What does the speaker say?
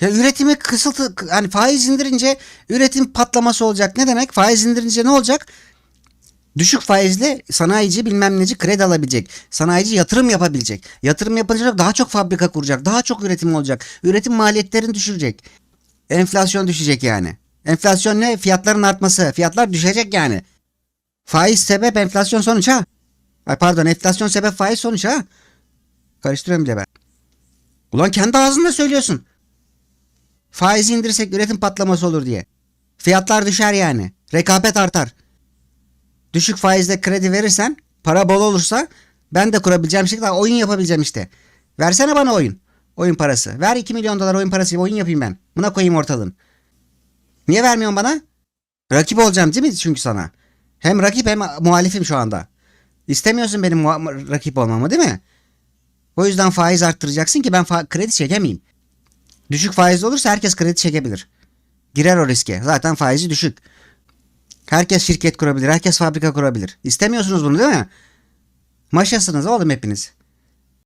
Ya üretimi kısıtı hani faiz indirince üretim patlaması olacak. Ne demek? Faiz indirince ne olacak? Düşük faizle sanayici bilmem neci kredi alabilecek. Sanayici yatırım yapabilecek. Yatırım yapınca daha çok fabrika kuracak. Daha çok üretim olacak. Üretim maliyetlerini düşürecek. Enflasyon düşecek yani. Enflasyon ne? Fiyatların artması. Fiyatlar düşecek yani. Faiz sebep enflasyon sonuç ha. Ay pardon enflasyon sebep faiz sonuç ha. Karıştırıyorum bile ben. Ulan kendi ağzında söylüyorsun. Faizi indirsek üretim patlaması olur diye. Fiyatlar düşer yani. Rekabet artar. Düşük faizle kredi verirsen, para bol olursa ben de kurabileceğim şekilde oyun yapabileceğim işte. Versene bana oyun. Oyun parası. Ver 2 milyon dolar oyun parası oyun yapayım ben. Buna koyayım ortalığın. Niye vermiyorsun bana? Rakip olacağım değil mi çünkü sana? Hem rakip hem muhalifim şu anda. İstemiyorsun benim rakip olmamı değil mi? O yüzden faiz arttıracaksın ki ben kredi çekemeyeyim. Düşük faizli olursa herkes kredi çekebilir. Girer o riske. Zaten faizi düşük. Herkes şirket kurabilir. Herkes fabrika kurabilir. İstemiyorsunuz bunu değil mi? Maşasınız oğlum hepiniz.